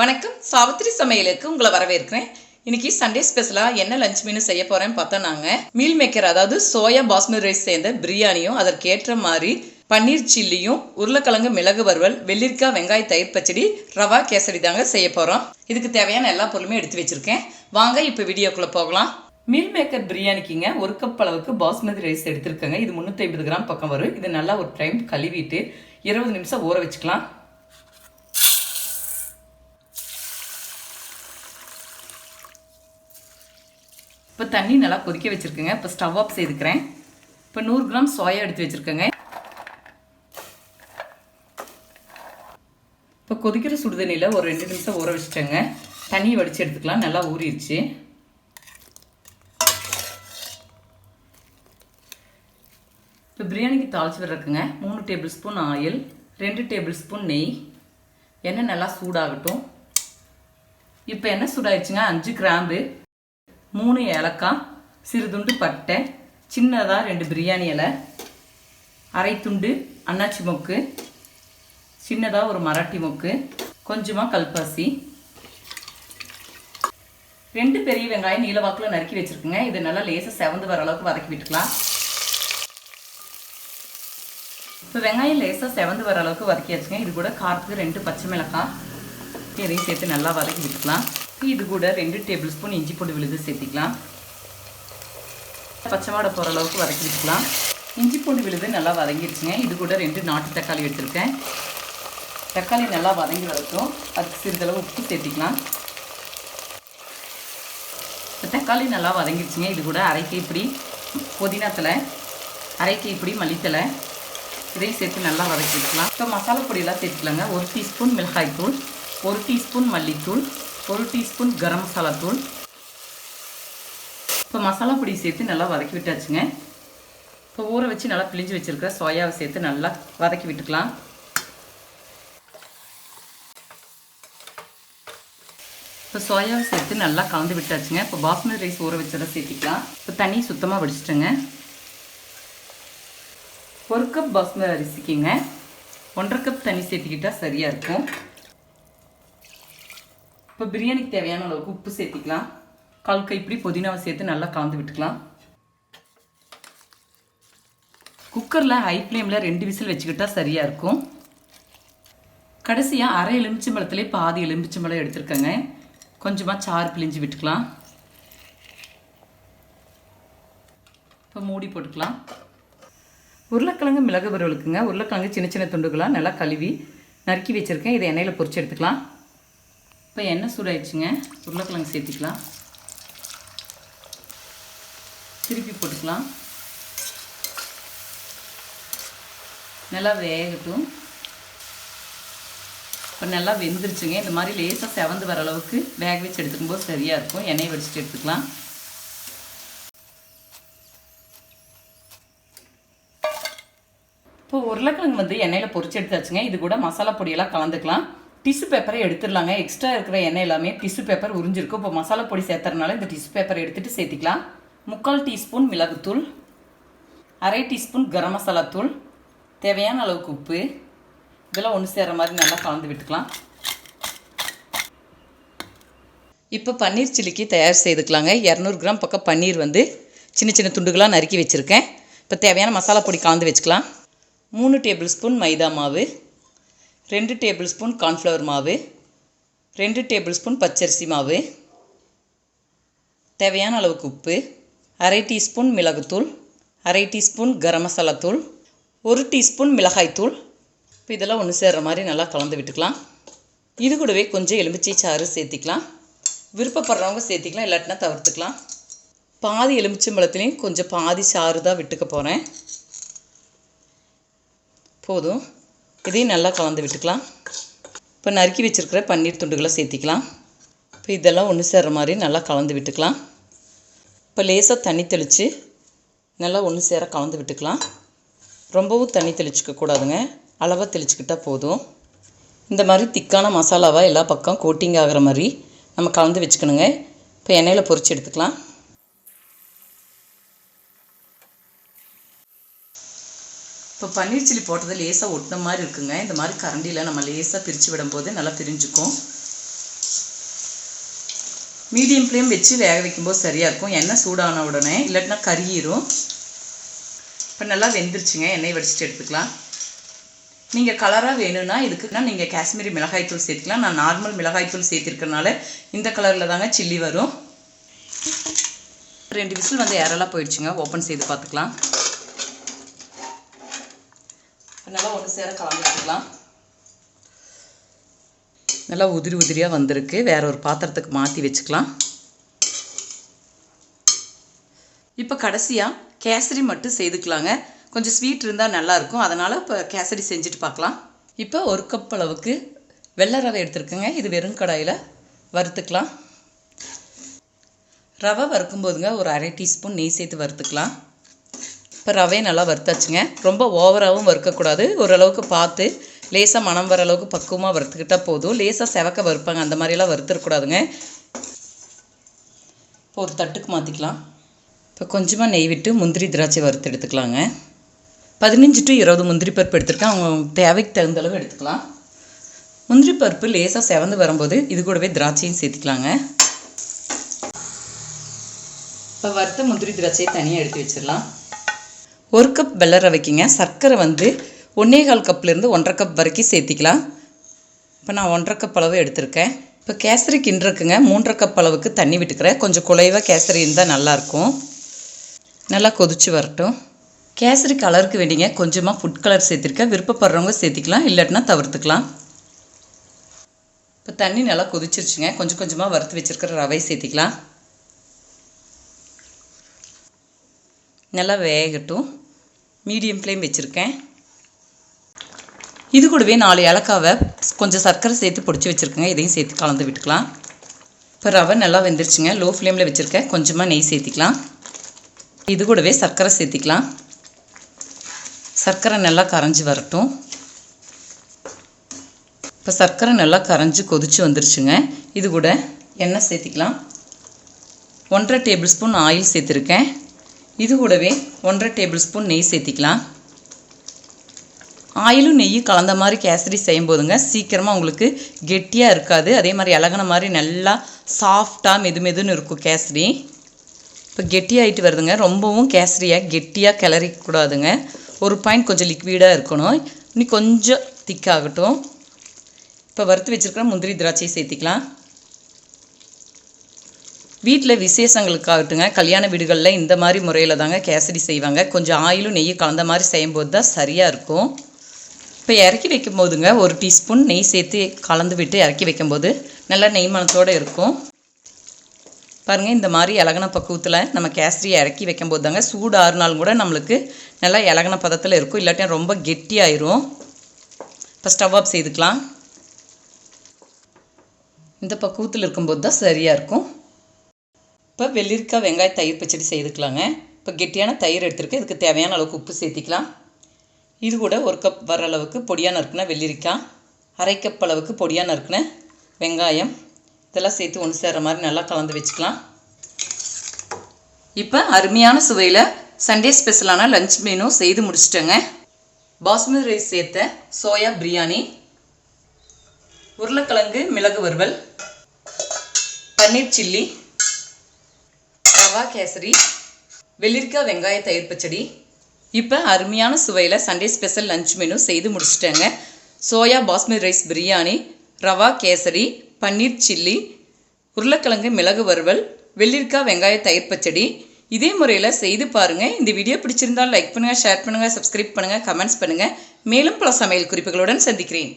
வணக்கம். சாவித்திரி சமையலுக்கு உங்களை வரவேற்கிறேன். இன்னைக்கு சண்டே ஸ்பெஷலாக என்ன லஞ்ச் மீன் செய்ய போகிறேன்னு பார்த்தா நாங்கள் மீல் மேக்கர் அதாவது சோயா பாஸ்மதி ரைஸ் சேர்ந்த பிரியாணியும் அதற்கேற்ற மாதிரி பன்னீர் சில்லியும் உருளைக்கிழங்கு மிளகு வறுவல் வெள்ளரிக்காய் வெங்காய தயிர் பச்சடி ரவா கேசரி தாங்க செய்ய போகிறோம் இதுக்கு தேவையான எல்லா பொருளுமே எடுத்து வச்சுருக்கேன். வாங்க இப்போ வீடியோக்குள்ளே போகலாம். மீல் மேக்கர் பிரியாணிக்குங்க ஒரு கப் அளவுக்கு பாஸ்மதி ரைஸ் எடுத்திருக்கேங்க. இது முந்நூற்றி ஐம்பது கிராம் பக்கம் வரும். இது நல்லா ஒரு டைம் கழுவிட்டு இருபது நிமிஷம் ஊற வச்சுக்கலாம். இப்போ தண்ணி நல்லா கொதிக்க வச்சுருக்கேங்க. இப்போ ஸ்டவ் ஆஃப் செய்துக்கிறேன். இப்போ நூறு கிராம் சோயா எடுத்து வச்சுருக்கேங்க. இப்போ கொதிக்கிற சுடுதண்ணியில் ஒரு ரெண்டு நிமிஷம் ஊற வச்சுட்டேங்க. தண்ணி வடித்து எடுத்துக்கலாம். நல்லா ஊறிடுச்சு. இப்போ பிரியாணிக்கு தாளிச்சு விட்றதுக்குங்க. மூணு டேபிள் ஸ்பூன் ஆயில் ரெண்டு டேபிள் ஸ்பூன் நெய். எண்ணெய் நல்லா சூடாகட்டும். இப்போ எண்ணெய் சூடாயிடுச்சுங்க? அஞ்சு கிராம்பு. மூணு ஏலக்காய் சிறுதுண்டு பட்டை சின்னதாக ரெண்டு பிரியாணி இலை அரை துண்டு அன்னாச்சி மொக்கு சின்னதாக ஒரு மராட்டி மொக்கு கொஞ்சமாக கல்பாசி. ரெண்டு பெரிய வெங்காயம் நீலவாக்கில் நறுக்கி வச்சுருக்குங்க. இது நல்லா லேசாக செவந்து வர அளவுக்கு வதக்கி விட்டுக்கலாம். இப்போ வெங்காயம் லேசாக செவந்து வர அளவுக்கு வதக்கியாச்சுங்க. இது கூட காரத்துக்கு ரெண்டு பச்சை மிளகாய் இதையும் சேர்த்து நல்லா வதக்கி விட்டுக்கலாம். இது கூட ரெண்டு டேபிள் ஸ்பூன் இஞ்சி பூண்டு விழுது சேர்த்திக்கலாம். பச்சை வாடை போகிற அளவுக்கு வதக்கி வச்சுக்கலாம் இஞ்சி பூண்டு விழுது நல்லா வதங்கிடுச்சுங்க இது கூட ரெண்டு நாட்டு தக்காளி எடுத்திருக்கேன். தக்காளி நல்லா வதங்கி வரட்டும். அதுக்கு சிறிதளவு உப்பு சேர்த்திக்கலாம். இப்போ தக்காளி நல்லா வதங்கிடுச்சுங்க இது கூட அரை கைப்பிடி புதினா தலை அரை கைப்பிடி மல்லித்தலை இதையும் சேர்த்து நல்லா வதக்கி வச்சுக்கலாம் இப்போ மசாலா பொடியெல்லாம் சேர்த்துக்கலாங்க. ஒரு டீஸ்பூன் மிளகாய்த்தூள் ஒரு டீஸ்பூன் மல்லித்தூள் ஒரு டீஸ்பூன் கரம் மசாலா தூள். இப்போ மசாலா பொடி சேர்த்து நல்லா வதக்கி விட்டாச்சுங்க. இப்போ ஊற வச்சு நல்லா பிழிஞ்சு வச்சுருக்கிற சோயாவை சேர்த்து நல்லா வதக்கி விட்டுக்கலாம். இப்போ சோயாவை சேர்த்து நல்லா கலந்து விட்டாச்சுங்க. இப்போ பாஸ்மதி ரைஸ் ஊற வச்சதை சேர்த்திக்கலாம். இப்போ தண்ணி சுத்தமாக வடிச்சிட்டேங்க. ஒரு கப் பாஸ்மதி அரிசிக்குங்க ஒன்றரை கப் தண்ணி சேர்த்துக்கிட்டால் சரியாக இருக்கும். இப்போ பிரியாணிக்கு தேவையான அளவுக்கு உப்பு சேர்த்திக்கலாம். கால் கைப்பிடி புதினாவை சேர்த்து நல்லா கலந்து விட்டுக்கலாம். குக்கரில் ஹை ஃப்ளேமில் ரெண்டு விசில் வச்சுக்கிட்டால் சரியாக இருக்கும். கடைசியாக அரை எலுமிச்சம்பழத்துலேயே பாதி எலுமிச்சம்பழம் எடுத்துருக்கேங்க. கொஞ்சமாக சாறு பிழிஞ்சு விட்டுக்கலாம். இப்போ மூடி போட்டுக்கலாம். உருளைக்கிழங்கு மிளகு பருவலுக்குங்க உருளைக்கிழங்கு சின்ன சின்ன துண்டுகளாக நல்லா கழுவி நறுக்கி வச்சுருக்கேன். இதை எண்ணெயில் பொறிச்சு எடுத்துக்கலாம். இப்போ எண்ணெய் சூடாயிடுச்சுங்க. உருளைக்கிழங்கு சேர்த்திக்கலாம். திருப்பி போட்டுக்கலாம். நல்லா வேகட்டும். இப்போ நல்லா வெந்துருச்சுங்க. இந்த மாதிரி லேசாக செவந்து வர அளவுக்கு வேக வச்சு எடுத்துக்கும் போது சரியாக இருக்கும். எண்ணெயை வடிச்சுட்டு எடுத்துக்கலாம். இப்போ உருளைக்கிழங்கு வந்து எண்ணெயில் பொரிச்சு எடுத்தாச்சுங்க. இது கூட மசாலா பொடியெல்லாம் கலந்துக்கலாம். டிஷ்யூ பேப்பரை எடுத்துடலாங்க. எக்ஸ்ட்ரா இருக்கிற எண்ணெய் எல்லாமே டிஷ்யூ பேப்பர் உறிஞ்சிருக்கும். இப்போ மசாலா பொடி சேர்த்துறதுனால இந்த டிஷ்யூ பேப்பரை எடுத்துகிட்டு சேர்த்திக்கலாம். முக்கால் டீஸ்பூன் மிளகுத்தூள் அரை டீஸ்பூன் கரம் மசாலா தூள் தேவையான அளவுக்கு உப்பு. இதெல்லாம் ஒன்று சேர்கிற மாதிரி நல்லா கலந்து விட்டுக்கலாம். இப்போ பன்னீர் சில்லிக்கு தயார் செய்துக்கலாங்க. இரநூறு கிராம் பக்கம் பன்னீர் வந்து சின்ன சின்ன துண்டுகளாக நறுக்கி வச்சுருக்கேன். இப்போ தேவையான மசாலா பொடி கலந்து வச்சுக்கலாம். மூணு டேபிள் ஸ்பூன் மைதா மாவு. ரெண்டு டேபிள் ஸ்பூன் கார்ன்ஃப்ளவர் மாவு ரெண்டு டேபிள் ஸ்பூன் பச்சரிசி மாவு தேவையான அளவுக்கு உப்பு அரை டீஸ்பூன் மிளகுத்தூள் அரை டீஸ்பூன் கரம் மசாலா தூள் ஒரு டீஸ்பூன் மிளகாய்த்தூள் இப்போ இதெல்லாம் ஒன்று சேர்கிற மாதிரி நல்லா கலந்து விட்டுக்கலாம். இது கூடவே கொஞ்சம் எலுமிச்சை சாறு சேர்த்திக்கலாம். விருப்பப்படுறவங்க சேர்த்திக்கலாம் இல்லாட்டினா தவிர்த்துக்கலாம். பாதி எலுமிச்சம்பழத்துலேயும் கொஞ்சம் பாதி சாறு தான் விட்டுக்க போகிறேன் போதும். இதையும் நல்லா கலந்து விட்டுக்கலாம். இப்போ நறுக்கி வச்சுருக்கிற பன்னீர் துண்டுகளை சேர்த்திக்கலாம். இப்போ இதெல்லாம் ஒன்று சேர்கிற மாதிரி நல்லா கலந்து விட்டுக்கலாம். இப்போ லேசாக தண்ணி தெளித்து நல்லா ஒன்று சேர கலந்து விட்டுக்கலாம். ரொம்பவும் தண்ணி தெளிச்சிக்க கூடாதுங்க. அளவாக தெளிச்சுக்கிட்டால் போதும். இந்த மாதிரி திக்கான மசாலாவாக எல்லா பக்கம் கோட்டிங் ஆகிற மாதிரி நம்ம கலந்து வச்சுக்கணுங்க. இப்போ எண்ணெயில் பொறிச்சு எடுத்துக்கலாம். இப்போ பன்னீர் சில்லி போட்டது லேசாக ஒட்டின மாதிரி இருக்குங்க. இந்த மாதிரி கரண்டியில் நம்ம லேசாக பிரித்து விடும்போது நல்லா பிரிஞ்சுக்கும். மீடியம் ஃப்ளேம் வச்சு வேக வைக்கும்போது சரியாக இருக்கும். எண்ணெய் சூடான உடனே இல்லாட்டினா கருகிரும். இப்போ நல்லா வெந்துருச்சுங்க. எண்ணெய் வடிச்சிட்டு எடுத்துக்கலாம். நீங்கள் கலராக வேணும்னா இதுக்குன்னா நீங்கள் காஷ்மீரி மிளகாய்த்தூள் சேர்த்துக்கலாம். நான் நார்மல் மிளகாய்த்தூள் சேர்த்திருக்கறனால இந்த கலரில் தாங்க சில்லி வரும். ரெண்டு விசில் வந்து ஏரலாக போயிடுச்சுங்க. ஓப்பன் செய்து பார்த்துக்கலாம். நல்லா ஒன்று சேர கலந்துக்கலாம் நல்லா உதிரி உதிரியாக வந்திருக்கு. வேற ஒரு பாத்திரத்துக்கு மாற்றி வச்சுக்கலாம். இப்போ கடைசியாக கேசரி மட்டும் செய்துக்கலாங்க. கொஞ்சம் ஸ்வீட் இருந்தால் நல்லாயிருக்கும் அதனால் இப்போ கேசரி செஞ்சுட்டு பார்க்கலாம். இப்போ ஒரு கப் அளவுக்கு வெள்ளை ரவை எடுத்துருக்கேங்க. இது வெறும் கடாயில் வறுத்துக்கலாம். ரவை வறுக்கும் போதுங்க ஒரு அரை டீஸ்பூன் நெய் சேர்த்து வறுத்துக்கலாம். ரவையை நல்லா வறுத்தாச்சுங்க. ரொம்ப ஓவராகவும் வறுக்கக்கூடாது. ஓரளவுக்கு பார்த்து லேசாக மணம் வர அளவுக்கு பக்குவமாக வறுத்துக்கிட்டால் போதும். லேசாக செவக்க வறுப்பாங்க. அந்த மாதிரியெல்லாம் வறுத்துடக்கூடாதுங்க இப்போ ஒரு தட்டுக்கு மாற்றிக்கலாம் இப்போ கொஞ்சமாக நெய் விட்டு முந்திரி திராட்சை வறுத்து எடுத்துக்கலாங்க. பதினஞ்சு டு இருபது முந்திரி பருப்பு எடுத்துருக்கேன். அவங்க தேவைக்கு தகுந்த அளவு எடுத்துக்கலாம். முந்திரி பருப்பு லேசாக செவந்து வரும்போது இது கூடவே திராட்சையும் சேர்த்துக்கலாங்க. இப்போ வறுத்த முந்திரி திராட்சையை தனியாக எடுத்து வச்சிடலாம். ஒரு கப் வெள்ளரை ரவைக்குங்க சர்க்கரை வந்து ஒன்றே கால் கப்லேருந்து ஒன்றரை கப் வரைக்கும் சேர்த்திக்கலாம். இப்போ நான் ஒன்றரை கப் அளவு எடுத்திருக்கேன். இப்போ கேசரி கிண்டுறக்குங்க மூன்றரை கப் அளவுக்கு தண்ணி விட்டுக்கிறேன். கொஞ்சம் குலைவாக கேசரி இருந்தால் நல்லாயிருக்கும் நல்லா கொதிச்சு வரட்டும். கேசரி கலருக்கு வேண்டிங்க. கொஞ்சமாக ஃபுட் கலர் சேர்த்திருக்கேன். விருப்பப்படுறவங்க சேர்த்திக்கலாம். இல்லாட்டினா தவிர்த்துக்கலாம். இப்போ தண்ணி நல்லா கொதிச்சிருச்சுங்க. கொஞ்சம் கொஞ்சமாக வறுத்து வச்சுருக்கிற ரவை சேர்த்திக்கலாம். நல்லா வேகட்டும். மீடியம் ஃப்ளேம் வச்சுருக்கேன். இது கூடவே நாலு ஏலக்காவை கொஞ்சம் சர்க்கரை சேர்த்து பிடிச்சி வச்சுருக்கேங்க. இதையும் சேர்த்து கலந்து விட்டுக்கலாம். இப்போ ரவை நல்லா வெந்துருச்சுங்க. லோ ஃப்ளேமில் வச்சுருக்கேன் கொஞ்சமாக நெய் சேர்த்திக்கலாம். இது கூடவே சர்க்கரை சேர்த்திக்கலாம். சர்க்கரை நல்லா கரைஞ்சி வரட்டும். இப்போ சர்க்கரை நல்லா கரைஞ்சி கொதிச்சு வந்துருச்சுங்க. இது கூட எண்ணெய் சேர்த்திக்கலாம். ஒன்றரை டேபிள் ஸ்பூன் ஆயில் சேர்த்துருக்கேன். இது கூடவே ஒன்றரை டேபிள் ஸ்பூன் நெய் சேர்த்திக்கலாம். ஆயிலும் நெய்யும் கலந்த மாதிரி கேசரி செய்யும் போதுங்க சீக்கிரமாக உங்களுக்கு கெட்டியாக இருக்காது. அதே மாதிரி இலகுன மாதிரி நல்லா சாஃப்டாக மெது மெதுன்னு இருக்கும் கேசரி. இப்போ கெட்டியாகிட்டு வருதுங்க. ரொம்பவும் கேசரியாக கெட்டியாக கிளறிக்கூடாதுங்க ஒரு பாயிண்ட் கொஞ்சம் லிக்விடாக இருக்கணும். இன்னும் கொஞ்சம் திக்காகட்டும் இப்போ வறுத்து வச்சுருக்கிற முந்திரி திராட்சையை சேர்த்திக்கலாம். வீட்டில் விசேஷங்களுக்காகட்டுங்க கல்யாண வீடுகளில் இந்த மாதிரி முறையில் தாங்க கேசரி செய்வாங்க. கொஞ்சம் ஆயிலும் நெய்யும் கலந்த மாதிரி செய்யும்போது தான் சரியாக இருக்கும். இப்போ இறக்கி வைக்கும் போதுங்க ஒரு டீஸ்பூன் நெய் சேர்த்து கலந்து விட்டு இறக்கி வைக்கும்போது நல்லா நெய் மணத்தோடு இருக்கும். பாருங்கள் இந்த மாதிரி இலகன பக்குவத்தில் நம்ம கேசரியை இறக்கி வைக்கும்போது தாங்க சூடு ஆறுனாலும் கூட நம்மளுக்கு நல்லா இலகன பதத்தில் இருக்கும். இல்லாட்டியும் ரொம்ப கெட்டியாயிரும். இப்போ ஸ்டவ் ஆஃப் செய்துக்கலாம். இந்த பக்குவத்தில் இருக்கும்போது தான் சரியாக இருக்கும். இப்போ வெள்ளரிக்காய் வெங்காய தயிர் பச்சடி செய்துக்கலாங்க. இப்போ கெட்டியான தயிர் எடுத்துருக்கு இதுக்கு தேவையான அளவுக்கு உப்பு சேர்த்திக்கலாம். இது கூட ஒரு கப் வர அளவுக்கு பொடியாக நறுக்குன வெள்ளரிக்காய் அரை கப் அளவுக்கு பொடியாக நறுக்குன வெங்காயம். இதெல்லாம் சேர்த்து ஒன்று சேர்கிற மாதிரி நல்லா கலந்து வச்சுக்கலாம். இப்போ அருமையான சுவையில் சண்டே ஸ்பெஷலான லஞ்ச் மீனும் செய்து முடிச்சிட்டேங்க. பாஸ்மதி ரைஸ் சேர்த்த சோயா பிரியாணி உருளைக்கிழங்கு மிளகு வறுவல் பன்னீர் சில்லி ரவா கேசரி வெள்ளிக்காய் வெங்காய தயிர் பச்சடி. இப்போ அருமையான சுவையில் சண்டே ஸ்பெஷல் லஞ்ச் மெனு செய்து முடிச்சிட்டேங்க. Soya basmati rice biryani rava kesari paneer chilli உருளைக்கிழங்கு மிளகு வறுவல் வெள்ளிக்காய் வெங்காய தயிர் பச்சடி. இதே முறையில் செய்து பாருங்கள் இந்த வீடியோ பிடிச்சிருந்தால் லைக் பண்ணுங்கள் ஷேர் பண்ணுங்கள் சப்ஸ்கிரைப் பண்ணுங்கள் கமெண்ட்ஸ் பண்ணுங்கள் மேலும் பல சமையல் குறிப்புகளுடன் சந்திக்கிறேன்.